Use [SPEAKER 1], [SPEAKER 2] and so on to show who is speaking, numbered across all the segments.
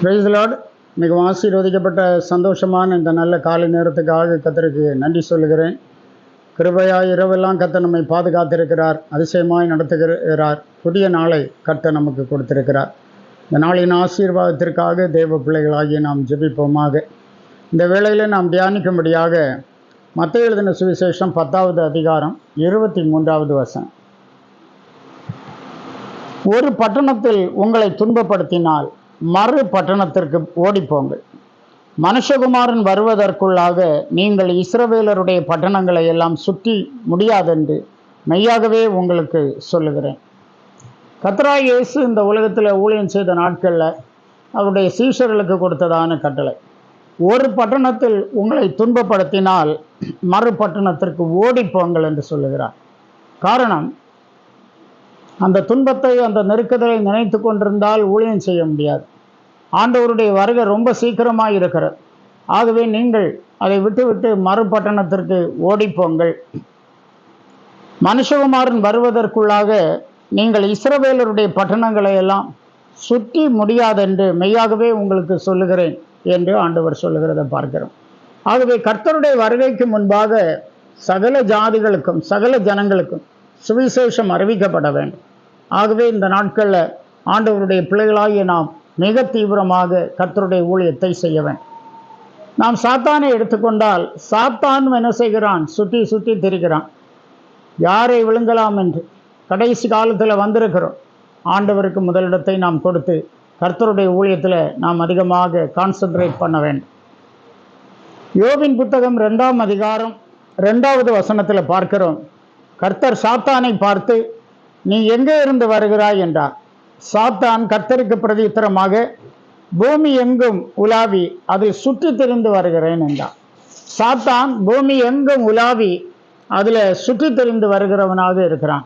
[SPEAKER 1] பிரைஸ்லாட் மிகவும் ஆசீர்வதிக்கப்பட்ட சந்தோஷமான இந்த நல்ல காலை நேரத்துக்காக கத்தருக்கு நன்றி சொல்லுகிறேன். கிருபையாக இரவெல்லாம் கத்த நம்மை பாதுகாத்திருக்கிறார் அதிசயமாய் நடத்துகிறார். புதிய நாளை கத்த நமக்கு கொடுத்திருக்கிறார். இந்த நாளின் ஆசீர்வாதத்திற்காக தேவ பிள்ளைகளாகிய நாம் ஜெபிப்போமாக. இந்த வேளையில் நாம் தியானிக்கும்படியாக மத்த எழுதின சுவிசேஷம் பத்தாவது அதிகாரம் இருபத்தி மூன்றாவது வசனம். ஒரு பட்டணத்தில் உங்களை துன்பப்படுத்தினால் மறு பட்டணத்திற்கு ஓடிப்போங்கள். மனுஷகுமாரன் வருவதற்குள்ளாக நீங்கள் இஸ்ரவேலருடைய பட்டணங்களை எல்லாம் சுற்றி முடியாதென்று மெய்யாகவே உங்களுக்கு சொல்லுகிறேன். கத்ரா இயேசு இந்த உலகத்தில் ஊழியம் செய்த நாட்களில் அவருடைய சீஷர்களுக்கு கொடுத்ததான கட்டளை. ஒரு பட்டணத்தில் உங்களை துன்பப்படுத்தினால் மறு பட்டணத்திற்கு ஓடிப்போங்கள் என்று சொல்லுகிறார். காரணம் அந்த துன்பத்தை அந்த நெருக்கதலை நினைத்து கொண்டிருந்தால் ஊழியம் செய்ய முடியாது. ஆண்டவருடைய வருகை ரொம்ப சீக்கிரமாக இருக்கிறது. ஆகவே நீங்கள் அதை விட்டுவிட்டு மறுபட்டணத்திற்கு ஓடிப்போங்கள். மனுஷகுமாரன் வருவதற்குள்ளாக நீங்கள் இஸ்ரவேலருடைய பட்டணங்களை எல்லாம் சுற்றி முடியாதென்று மெய்யாகவே உங்களுக்கு சொல்லுகிறேன் என்று ஆண்டவர் சொல்லுகிறதை பார்க்கிறோம். ஆகவே கர்த்தருடைய வருகைக்கு முன்பாக சகல ஜாதிகளுக்கும் சகல ஜனங்களுக்கும் சுவிசேஷம் அறிவிக்கப்பட வேண்டும். ஆகவே இந்த நாட்களில் ஆண்டவருடைய பிள்ளைகளாகிய நாம் மிக தீவிரமாக கர்த்தருடைய ஊழியத்தை செய்ய நாம் சாத்தானை எடுத்துக்கொண்டால் சாத்தான் என்ன செய்கிறான்? சுற்றி சுற்றி திரிகிறான். யாரை விழுங்கலாம் என்று கடைசி காலத்தில் வந்திருக்கிறோம். ஆண்டவருக்கு முதலிடத்தை நாம் கொடுத்து கர்த்தருடைய ஊழியத்தில் நாம் அதிகமாக கான்சென்ட்ரேட் பண்ண வேண்டும். யோவின் புத்தகம் ரெண்டாம் அதிகாரம் ரெண்டாவது வசனத்தில் பார்க்கிறோம். கர்த்தர் சாத்தானை பார்த்து நீ எங்கே இருந்து வருகிறாய் என்றார். சாத்தான் கர்த்தருக்கு பிரதித்திரமாக பூமி எங்கும் உலாவி அதில் சுற்றி திரிந்து வருகிறேன் என்றார். சாத்தான் பூமி எங்கும் உலாவி அதில் சுற்றி திரிந்து வருகிறவனாக இருக்கிறான்.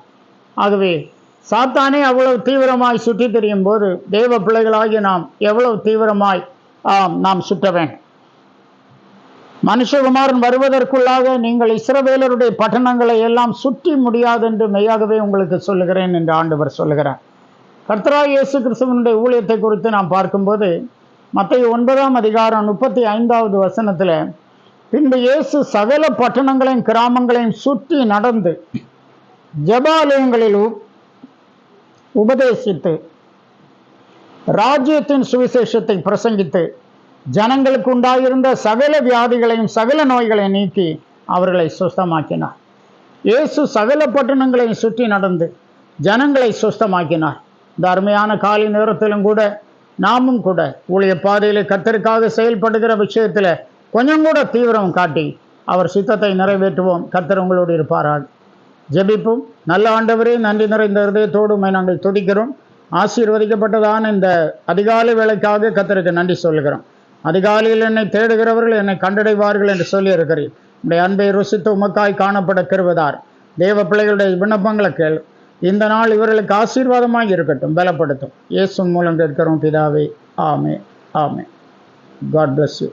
[SPEAKER 1] ஆகவே சாத்தானே அவ்வளவு தீவிரமாய் சுற்றி திரியும் போது தேவ பிள்ளைகளாகி நாம் எவ்வளவு தீவிரமாய் நாம் சுற்ற வேண்டும் மனுஷகுமாரன் வருவதற்குள்ளாக நீங்கள் இஸ்ரவேலருடைய பட்டணங்களை எல்லாம் சுற்றி முடியாது என்று மெய்யாகவே உங்களுக்கு சொல்லுகிறேன் என்று ஆண்டவர் சொல்லுகிறார். கர்த்தரா இயேசு கிறிஸ்துவனுடைய ஊழியத்தை குறித்து நாம் பார்க்கும்போது மத்திய ஒன்பதாம் அதிகாரம் முப்பத்தி ஐந்தாவது வசனத்தில் பின்பு இயேசு சகல பட்டணங்களையும் கிராமங்களையும் சுற்றி நடந்து ஜபாலயங்களில் உபதேசித்து ராஜ்யத்தின் சுவிசேஷத்தை பிரசங்கித்து ஜனங்களுக்கு உண்டாயிருந்த சகல வியாதிகளையும் சகல நோய்களையும் நீக்கி அவர்களை சுஸ்தமாக்கினார். இயேசு சகல பட்டணங்களையும் சுற்றி நடந்து ஜனங்களை சுஸ்தமாக்கினார். இந்த அருமையான காலை நேரத்திலும் கூட நாமும் கூட ஊழிய பாதையில் கத்தருக்காக செயல்படுகிற விஷயத்தில் கொஞ்சம் கூட தீவிரம் காட்டி அவர் சித்தத்தை நிறைவேற்றுவோம். கத்தர் உங்களோடு இருப்பார்கள் ஜெபிப்போம். நல்ல ஆண்டவரே நன்றி நிறைந்த ஹிருதயத்தோடுமை நாங்கள் துடிக்கிறோம் ஆசீர்வதிக்கப்பட்டதான இந்த அதிகாலை வேலைக்காக கத்தருக்கு நன்றி சொல்கிறோம் அதிகாலையில் என்னை தேடுகிறவர்கள் என்னை கண்டடைவார்கள் என்று சொல்லியிருக்கிறேன் உடைய அன்பை ருசித்து உமக்காய் காணப்பட கருவதார். தேவ பிள்ளைகளுடைய விண்ணப்பங்களை கேள். இந்த நாள் இவர்களுக்கு ஆசீர்வாதமாக இருக்கட்டும் பலப்படுத்தும். இயேசு மூலம் கேட்கிறோம் பிதாவே. ஆமே ஆமே காட் பிளஸ் யூ